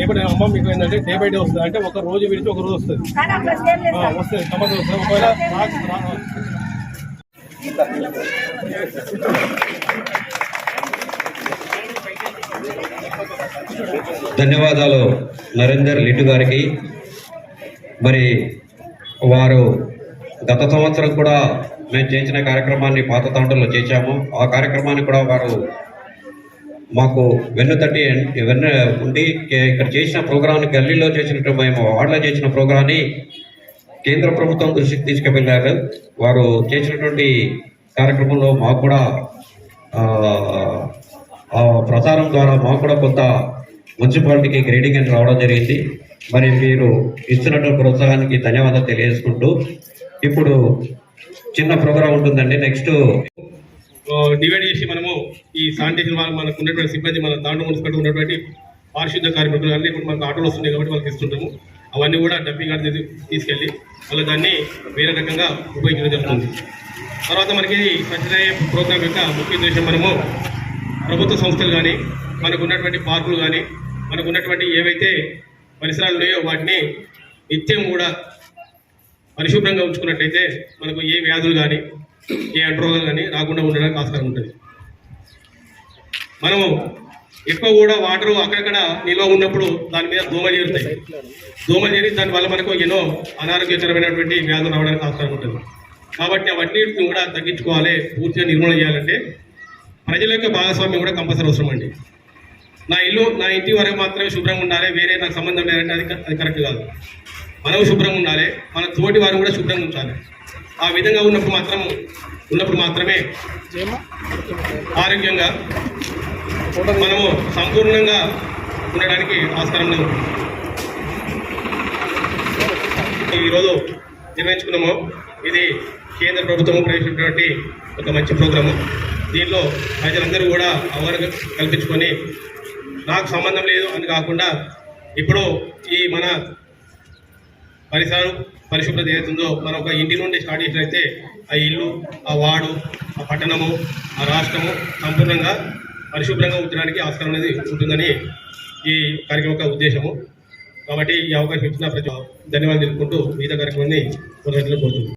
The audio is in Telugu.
ఇంకోటి అమ్మ మీకు ఏంటంటే డే బై డే వస్తుంది. అంటే ఒక రోజు విడిచి ఒక రోజు వస్తుంది. వస్తుంది. వస్తుంది. ఒకవేళ ధన్యవాదాలు నరేందర్ లిట్టు గారికి. మరి వారు గత సంవత్సరం కూడా మేము చేసిన కార్యక్రమాన్ని పాత తాండలో చేశాము. ఆ కార్యక్రమాన్ని కూడా వారు మాకు వెన్ను వెన్న వెన్ను ఉండి ఇక్కడ చేసిన ప్రోగ్రాంని గల్లీలో చేసినట్టు మేము వార్డులో చేసిన ప్రోగ్రాన్ని కేంద్ర ప్రభుత్వం దృష్టికి తీసుకువెళ్ళారు. వారు చేసినటువంటి కార్యక్రమంలో మాకు కూడా ప్రచారం ద్వారా మాకు కూడా కొంత మున్సిపాలిటీకి గ్రేడింగ్ అని రావడం జరిగింది. మరి మీరు ఇస్తున్నటువంటి ప్రోత్సాహానికి ధన్యవాదాలు తెలియజేసుకుంటూ ఇప్పుడు చిన్న ప్రోగ్రాం ఉంటుందండి. నెక్స్ట్ డివైడ్ చేసి మనము ఈ శానిటేషన్ వాళ్ళు మనకు ఉన్నటువంటి సిబ్బంది మన దాంట్లో మున్సిపాలిటీ ఉన్నటువంటి పారిశుద్ధ కార్మికులు అన్నీ ఇప్పుడు మనకు ఆటోలు వస్తున్నాయి కాబట్టి వాళ్ళకి ఇస్తుంటాము. అవన్నీ కూడా డంపింగ్ గార్డ్ తీసుకెళ్ళి వాళ్ళు దాన్ని వేరే రకంగా ఉపయోగించడం జరుగుతుంది. తర్వాత మనకి స్వచ్ఛతయ ప్రోగ్రాం యొక్క ముఖ్య ఉద్దేశం మనము ప్రభుత్వ సంస్థలు కానీ మనకు ఉన్నటువంటి పార్కులు కానీ మనకు ఉన్నటువంటి ఏవైతే పరిసరాలు ఉన్నాయో వాటిని నిత్యం కూడా పరిశుభ్రంగా ఉంచుకున్నట్లయితే మనకు ఏ వ్యాధులు కానీ ఏ అంటురోగాలు కానీ రాకుండా ఉండడానికి ఆస్కారం ఉంటుంది. మనము ఎక్కువ కూడా వాటర్ అక్కడక్కడ నిల్వ ఉన్నప్పుడు దాని మీద దోమలు చేరుతాయి. దోమలు చేరి దానివల్ల మనకు ఎన్నో అనారోగ్యకరమైనటువంటి వ్యాధులు రావడానికి ఆస్కారం ఉంటుంది. కాబట్టి అవన్నిటిని కూడా తగ్గించుకోవాలి పూర్తిగా నిర్మూలన చేయాలంటే ప్రజల యొక్క భాగస్వామ్యం కూడా కంపల్సరీ అవసరం అండి. నా ఇల్లు నా ఇంటి వరకు మాత్రమే శుభ్రంగా ఉండాలి వేరే నాకు సంబంధం లేదంటే అది అది కరెక్ట్ కాదు. మనం శుభ్రంగా ఉండాలి మన తోటి వారు కూడా శుభ్రంగా ఉంచాలి ఆ విధంగా ఉన్నప్పుడు మాత్రం ఉన్నప్పుడు మాత్రమే ఆరోగ్యంగా మనము సంపూర్ణంగా ఉండడానికి ఆస్కారం లేదు. ఈరోజు నిర్వహించుకున్నాము. ఇది కేంద్ర ప్రభుత్వం ప్రవేశించినటువంటి ఒక మంచి ప్రోగ్రాము. దీనిలో ప్రజలందరూ కూడా అవగాహన కల్పించుకొని నాకు సంబంధం లేదు అని కాకుండా ఇప్పుడు ఈ మన పరిసరం పరిశుభ్రత ఏదైతుందో మనం ఒక ఇంటి నుండి స్టార్ట్ చేసినట్లయితే ఆ ఇల్లు ఆ వార్డు ఆ పట్టణము ఆ రాష్ట్రము సంపూర్ణంగా పరిశుభ్రంగా ఉంచడానికి ఆస్కారం అనేది ఉంటుందని ఈ కార్యక్రమం యొక్క ఉద్దేశము. కాబట్టి ఈ అవకాశం ఇచ్చిన ప్రతి ధన్యవాదాలు తెలుపుకుంటూ మిగతా కార్యక్రమాన్ని కోరుతున్నాను.